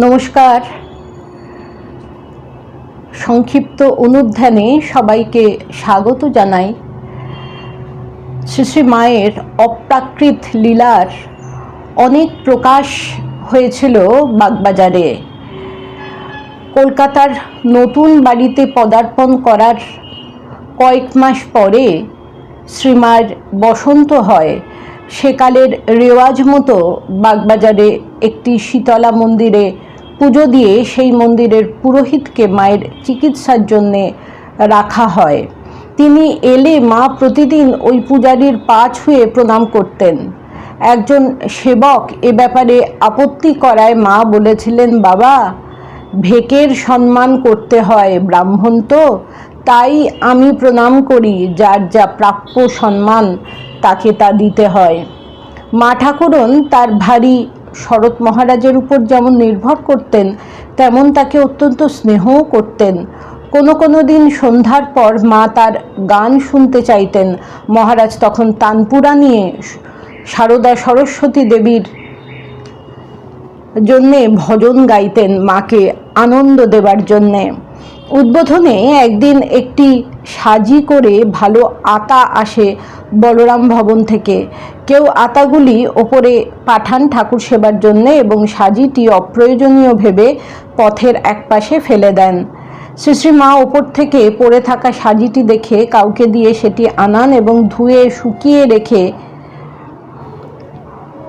নমস্কার। সংক্ষিপ্ত অনুধ্যানে সবাইকে স্বাগত জানাই। শ্রী মায়ের অপ্রাকৃত লীলার অনেক প্রকাশ হয়েছিল বাগবাজারে। কলকাতার নতুন বাড়িতে পদার্পণ করার কয়েক মাস পরে শ্রীমার বসন্ত হয়। সেকালের রেওয়াজ মতো বাগবাজারে একটি শীতলা মন্দিরে পুজো দিয়ে সেই মন্দিরের পুরোহিতকে মায়ের চিকিৎসার জন্যে রাখা হয়। তিনি এলে মা প্রতিদিন ওই পূজারীর পা ছুঁয়ে প্রণাম করতেন। একজন সেবক এ ব্যাপারে আপত্তি করায় মা বলেছিলেন, বাবা, ভেকের সম্মান করতে হয় ব্রাহ্মণ তো, তাই আমি প্রণাম করি যার যা প্রাপ্য সম্মান তাকে তা দিতে হয়। মা ঠাকুরন তার ভারী শরৎ মহারাজের উপর যেমন নির্ভর করতেন, তেমন তাকে অত্যন্ত স্নেহও করতেন। কোনো কোনো দিন সন্ধ্যার পর মা তার গান শুনতে চাইতেন। মহারাজ তখন তানপুরা নিয়ে সারদা সরস্বতী দেবীর জন্যে ভজন গাইতেন মাকে আনন্দ দেবার জন্যে। উদ্বোধনে একদিন একটি সাজি করে ভালো আতা আসে বলরাম ভবন থেকে। কেউ আতাগুলি ওপরে পাঠান ঠাকুর সেবার জন্যে এবং সাজিটি অপ্রয়োজনীয় ভেবে পথের একপাশে ফেলে দেন। শ্রী শ্রী মা ওপর থেকে পড়ে থাকা সাজিটি দেখে কাউকে দিয়ে সেটি আনান এবং ধুয়ে শুকিয়ে রেখে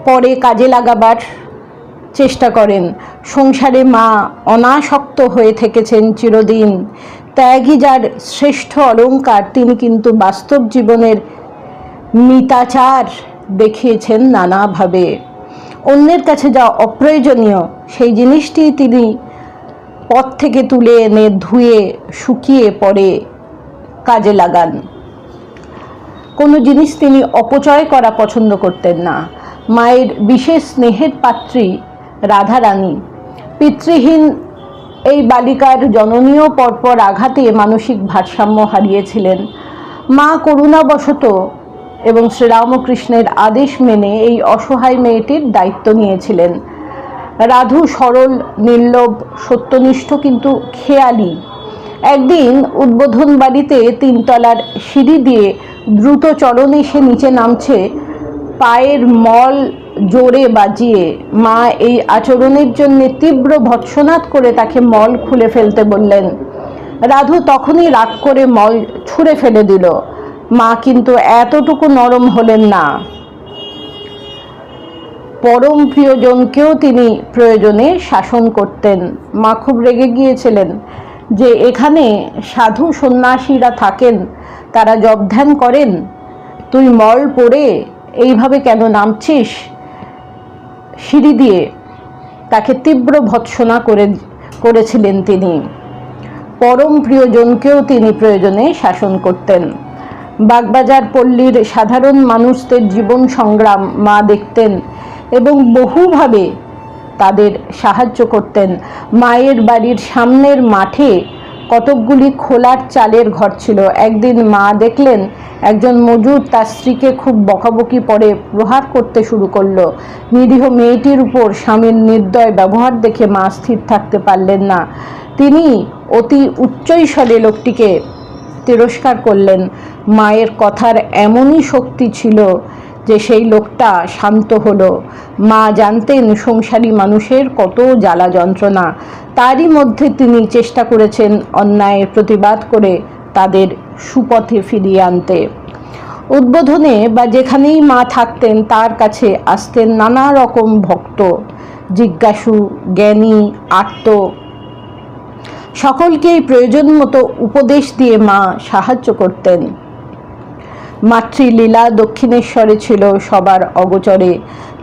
পরে কাজে লাগাবার চেষ্টা করেন। সংসারে মা অনাসক্ত হয়ে থেকেছেন চিরদিন। ত্যাগী যার শ্রেষ্ঠ অলঙ্কার তিনি কিন্তু বাস্তব জীবনের মিতাচার দেখিয়েছেন নানাভাবে। অন্যের কাছে যা অপ্রয়োজনীয়, সেই জিনিসটি তিনি পথ থেকে তুলে এনে ধুয়ে, শুকিয়ে পরে কাজে লাগান। কোনো জিনিস তিনি অপচয় করা পছন্দ করতেন না। মায়ের বিশেষ স্নেহের পাত্রী রাধারানী। পিতৃহীন এই বালিকার জননীয় পরপর আঘাতে মানসিক ভারসাম্য হারিয়েছিলেন। মা করুণাবশত এবং শ্রীরামকৃষ্ণের আদেশ মেনে এই অসহায় মেয়েটির দায়িত্ব নিয়েছিলেন। রাধু সরল, নির্লোভ, সত্যনিষ্ঠ কিন্তু খেয়ালি। একদিন উদ্বোধন বাড়িতে তিনতলার সিঁড়ি দিয়ে দ্রুত চরণে সে নিচে নামছে, পায়ের মল জোরে বাজিয়ে মা এই আচরণের জন্য তীব্র ভৎসনাদ করে তাকে মল খুলে ফেলতে বললেন, রাধু তখনই রাগ করে মল ছুঁড়ে ফেলে দিল। মা কিন্তু এতটুকু নরম হলেন না। পরম প্রিয়জনকেও তিনি প্রয়োজনে শাসন করতেন। মা খুব রেগে গিয়েছিলেন যে এখানে সাধু সন্ন্যাসীরা থাকেন, তারা জব ধ্যান করেন। তুই মল পড়ে এইভাবে কেন নামছিস? সিঁড়ি দিয়ে তাকে তীব্র ভৎসনা করে, করেছিলেন তিনি। পরম প্রিয়জনকেও তিনি প্রয়োজনে শাসন করতেন। বাগবাজার পল্লীর সাধারণ মানুষদের জীবন সংগ্রাম মা দেখতেন এবং বহুভাবে তাদের সাহায্য করতেন। মায়ের বাড়ির সামনের মাঠে কতকগুলি খোলার চালের ঘর ছিল। একদিন মা দেখলেন, একজন মজুর তার স্ত্রীকে খুব বকাবকি পরে প্রহার করতে শুরু করল। নিরীহ মেয়েটির উপর স্বামীর নির্দয় ব্যবহার দেখে মা স্থির থাকতে পারলেন না। তিনি অতি উচ্চৈস্বরে লোকটিকে তিরস্কার করলেন। মায়ের কথার এমনই শক্তি ছিল যে সেই লোকটা শান্ত হলো। মা জানতেন সংসারী মানুষের কত জ্বালা যন্ত্রণা। তারই মধ্যে তিনি চেষ্টা করেছেন অন্যায়ের প্রতিবাদ করে তাদের সুপথে ফিরিয়ে আনতে। উদ্বোধনে বা যেখানেই মা থাকতেন তার কাছে আসতেন নানা রকম ভক্ত, জিজ্ঞাসু, জ্ঞানী, আত্ম। সকলকেই প্রয়োজন মতো উপদেশ দিয়ে মা সাহায্য করতেন। মাতৃলীলা দক্ষিণেশ্বরে ছিল সবার অগোচরে।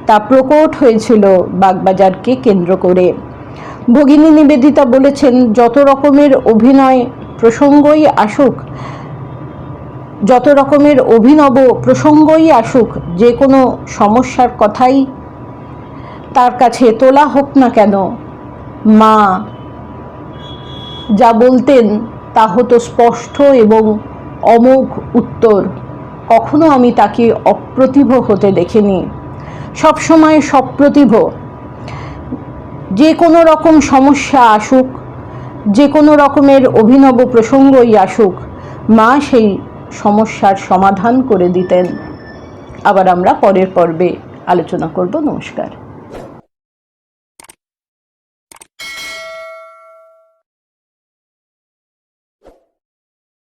তা প্রকট হয়েছিল বাগবাজারকে কেন্দ্র করে। ভগিনী নিবেদিতা বলেছেন, যত রকমের অভিনয় প্রসঙ্গই আসুক, যত রকমের অভিনব প্রসঙ্গই আসুক, যে কোনো সমস্যার কথাই তার কাছে তোলা হোক না কেন। মা যা বলতেন, তা হতো স্পষ্ট এবং অমোঘ উত্তর। কখনো আমি তাকে অপ্রতিভ হতে দেখিনি। সবসময় সপ্রতিভ। যে কোনো রকম সমস্যা আসুক, যে কোনো রকমের অভিনব প্রসঙ্গই আসুক, মা সেই সমস্যার সমাধান করে দিতেন। আবার আমরা পরের পর্বে আলোচনা করব। নমস্কার।